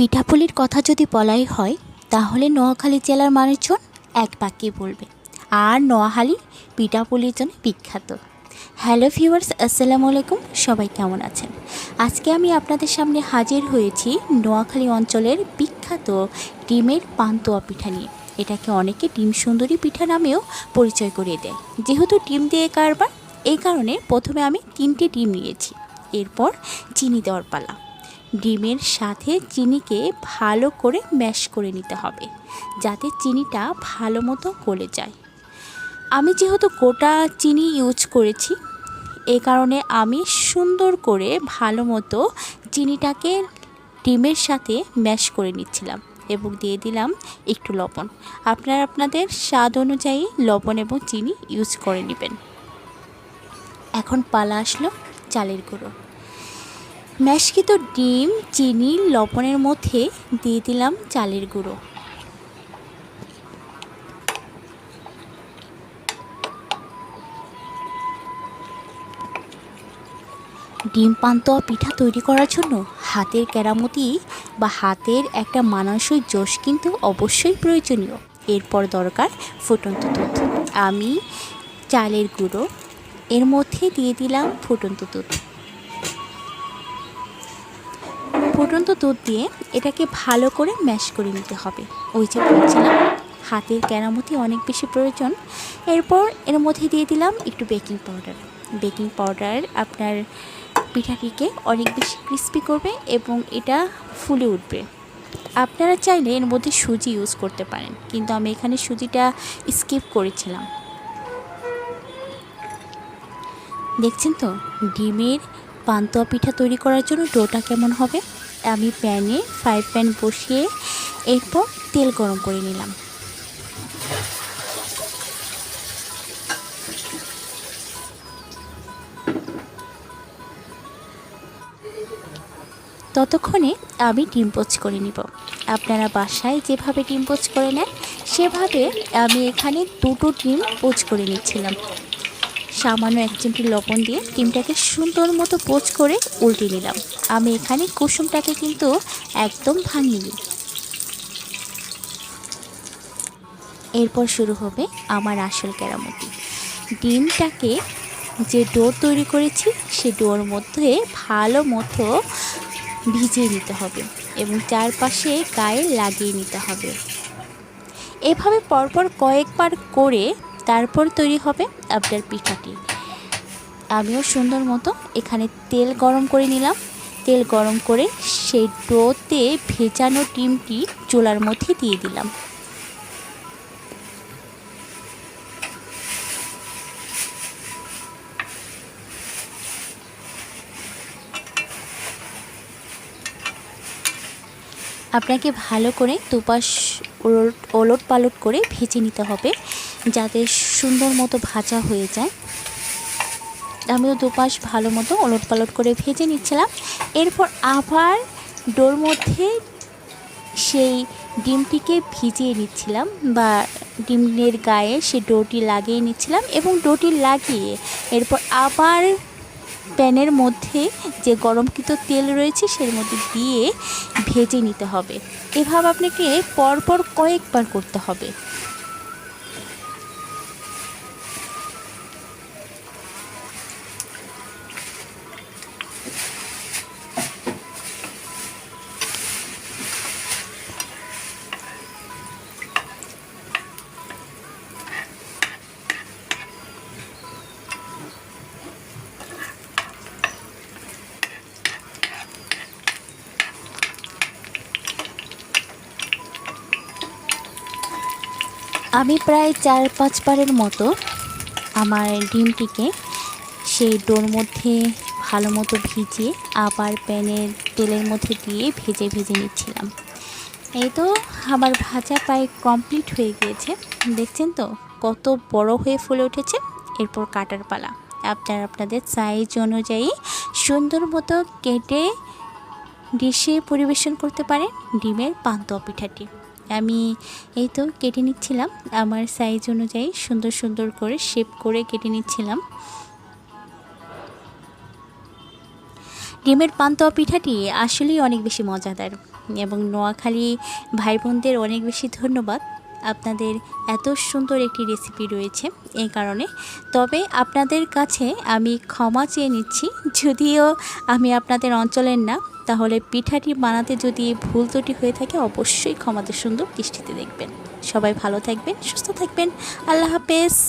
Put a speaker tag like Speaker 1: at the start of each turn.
Speaker 1: পিঠাপুলির কথা যদি বলাই হয়, তাহলে নোয়াখালী জেলার মানুষজন এক বাক্যে বলবে, আর নোয়াখালী পিঠাপুলির জন্য বিখ্যাত। হ্যালো ভিউয়ার্স আসসালামু আলাইকুম, সবাই কেমন আছেন? আজকে আমি আপনাদের সামনে হাজির হয়েছি নোয়াখালী অঞ্চলের বিখ্যাত ডিমের পান্তুয়া পিঠা নিয়ে। এটাকে অনেকে ডিম সুন্দরী পিঠা নামেও পরিচয় করিয়ে দেয়। যেহেতু ডিম দিয়ে কারবার, এই কারণে প্রথমে আমি তিনটে ডিম নিয়েছি। এরপর চিনি দেওয়ার পালা। ডিমের সাথে চিনিকে ভালো করে ম্যাশ করে নিতে হবে, যাতে চিনিটা ভালো মতো গলে যায়। আমি যেহেতু গোটা চিনি ইউজ করেছি, এ কারণে আমি সুন্দর করে ভালো মতো চিনিটাকে ডিমের সাথে ম্যাশ করে নিচ্ছিলাম এবং দিয়ে দিলাম একটু লবণ। আপনারা আপনাদের স্বাদ অনুযায়ী লবণ এবং চিনি ইউজ করে নেবেন। এখন পালা আসলো চালের গুঁড়ো। ম্যাশকৃত ডিম, চিনি, লবণের মধ্যে দিয়ে দিলাম চালের গুঁড়ো। ডিম পান্তোয়া পিঠা তৈরি করার জন্য হাতের কেরামতি বা হাতের একটা মানানসই জোশ কিন্তু অবশ্যই প্রয়োজনীয়। এরপর দরকার ফুটন্ত দুধ। আমি চালের গুঁড়ো, এর মধ্যে দিয়ে দিলাম ফুটন্ত দুধ। ফুটন্ত দুধ দিয়ে এটাকে ভালো করে ম্যাশ করে নিতে হবে। ওই যে বলছিলাম, হাতের কেরামতি অনেক বেশি প্রয়োজন। এরপর এর মধ্যে দিয়ে দিলাম একটু বেকিং পাউডার। বেকিং পাউডার আপনার পিঠাটিকে অনেক বেশি ক্রিস্পি করবে এবং এটা ফুলে উঠবে। আপনারা চাইলে এর মধ্যে সুজি ইউজ করতে পারেন, কিন্তু আমি এখানে সুজিটা স্কিপ করেছিলাম। দেখছেন তো? ডিমের পান্তুয়া পিঠা তৈরি করার জন্য ডোটা কেমন হবে? আমি প্যানে ফ্রাই প্যান বসিয়ে এরপর তেল গরম করে নিলাম। ততক্ষণে আমি ডিম পোচ করে নিব। আপনারা বাসায় যেভাবে ডিম পোচ করে নেন, সেভাবে আমি এখানে দুটো ডিম পোচ করে নিচ্ছিলাম। সামান্য এক চিমটি লবণ দিয়ে ডিমটাকে সুন্দর মতো পোচ করে উল্টে নিলাম। আমি এখানে কুসুমটাকে কিন্তু একদম ভাঙিনি। এরপর শুরু হবে আমার আসল কেরামতি। ডিমটাকে যে ডো তৈরি করেছি, সে ডোর মধ্যে ভালো মতো ভিজিয়ে নিতে হবে এবং চারপাশে গায়ে লাগিয়ে নিতে হবে। এভাবে পরপর কয়েকবার করে তারপর তৈরি হবে আপনার পিঠাটি। আমিও সুন্দর মতো এখানে তেল গরম করে নিলাম। তেল গরম করে সেই ডোতে ভেজানো ডিমটি চুলার মধ্যে দিয়ে দিলাম। আপনাকে ভালো করে দুপাশ ওলট পালট করে ভেজে নিতে হবে। যাতে সুন্দর মতো ভাজা হয়ে যায়। আমিও দুপাশ ভালো মতো ওলট পালট করে ভেজে নিচ্ছিলাম। এরপর আবার ডোর মধ্যে সেই ডিমটিকে ভিজিয়ে নিচ্ছিলাম বা ডিমের গায়ে সে ডোটি লাগিয়ে নিচ্ছিলাম এবং ডোটি লাগিয়ে এরপর আবার প্যানের মধ্যে যে গরমকৃত তেল রয়েছে সের মধ্যে দিয়ে ভেজে নিতে হবে। এভাবে আপনাকে পরপর কয়েকবার করতে হবে। আমি প্রায় চার পাঁচবারের মতো আমার ডিমটিকে সেই ডোর মধ্যে ভালো মতো ভিজিয়ে আবার প্যানের তেলের মধ্যে দিয়ে ভেজে ভেজে নিচ্ছিলাম। এই তো আমার ভাজা প্রায় কমপ্লিট হয়ে গিয়েছে। দেখছেন তো কত বড় হয়ে ফুলে উঠেছে। এরপর কাটার পালা। আপনারা আপনাদের সাইজ অনুযায়ী সুন্দর মতো কেটে ডিশে পরিবেশন করতে পারেন ডিমের পান্তুয়া পিঠাটি। আমি এই তো কেটে নিচ্ছিলাম। আমার সাইজ অনুযায়ী সুন্দর সুন্দর করে শেপ করে কেটে নিচ্ছিলাম। ডিমের পান্তুয়া পিঠাটি আসলেই অনেক বেশি মজাদার এবং নোয়াখালী ভাই বোনদের অনেক বেশি ধন্যবাদ। আপনাদের এত সুন্দর একটি রেসিপি রয়েছে এই কারণে। তবে আপনাদের কাছে আমি ক্ষমা চেয়ে নিচ্ছি, যদিও আমি আপনাদের অঞ্চলের না, তাহলে পিঠাটি বানাতে যদি ভুল ত্রুটি হয়ে থাকে, অবশ্যই ক্ষমাতে সুন্দর দৃষ্টিতে দেখবেন। সবাই ভালো থাকবেন, সুস্থ থাকবেন। আল্লাহ হাফেজ।